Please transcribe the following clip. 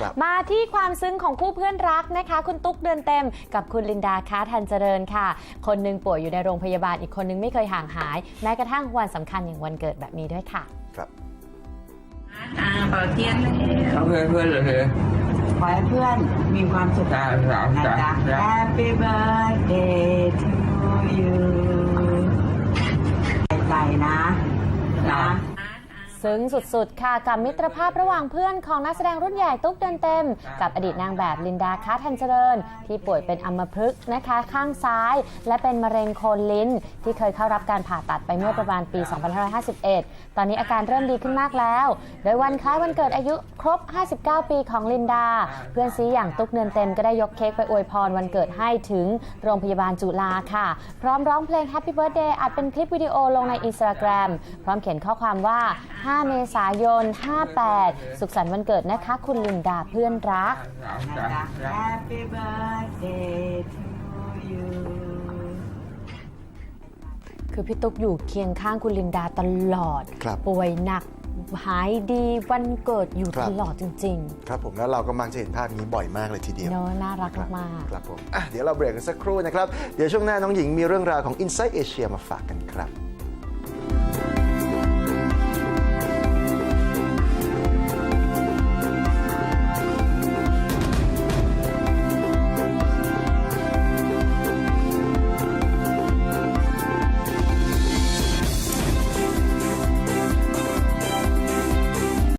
ครับมาที่ความซึ้งของคู่เพื่อนรักนะคะ คุณตุ๊กเดือนเต็มกับคุณลินดาค้าทันเจริญค่ะ คนหนึ่งป่วยอยู่ในโรงพยาบาลอีกคนหนึงไม่เคยห่างหาย แม้กระทั่งวันสำคัญอย่างวันเกิดแบบนี้ด้วยค่ะ ครับอ่าเปิดเทียนเลยเอาเพื่อนเพื่อนเลยขอให้เพื่อนมีความสุขจ้านะจ้าจ้าจ๊ะจ้า Happy birthday to you ใจนะนะ ซึ้งสุดๆ ค่ะกับมิตรภาพระหว่างเพื่อนของนักแสดงรุ่นใหญ่ตุ๊กเดินเต็ม กับอดีตนางแบบลินดาค้าทันเจริญ ที่ป่วยเป็นอัมพฤกษ์นะคะ ข้างซ้าย และเป็นมะเร็งโคนลิ้น ที่เคยเข้ารับการผ่าตัดไปเมื่อประมาณปี 2551 ตอนนี้อาการเริ่มดีขึ้นมากแล้ว โดยวันคล้ายวันเกิดอายุครบ 59 ปีของลินดา เพื่อนซีอย่างตุ๊กเดินเต็มก็ได้ยกเค้กไปอวยพรวันเกิดให้ถึงโรงพยาบาลจุฬาค่ะ พร้อมร้องเพลง Happy Birthday อัดเป็นคลิปวิดีโอลงใน Instagram พร้อมเขียนข้อความว่า5 เมษายน 58 สุขสันต์วันเกิดนะคะ คุณลินดาเพื่อนรักจ้านะจ้าจ๊ะจ้า Happy birthday to you คือพี่ตุ๊กอยู่เคียงข้างคุณลินดาตลอด ครับ ป่วยหนักหายดีวันเกิดอยู่ครับ ตลอดจริงครับผมแล้วเราก็มักจะเห็นภาพนี้บ่อยมากเลยทีเดียวๆเนอะน่ารักครับมากครับผมอะเดี๋ยวเราเบรกกันสักครู่นะครับ เดี๋ยวช่วงหน้าน้องหญิงมีเรื่องราวของ Inside Asia มาฝากกันครับ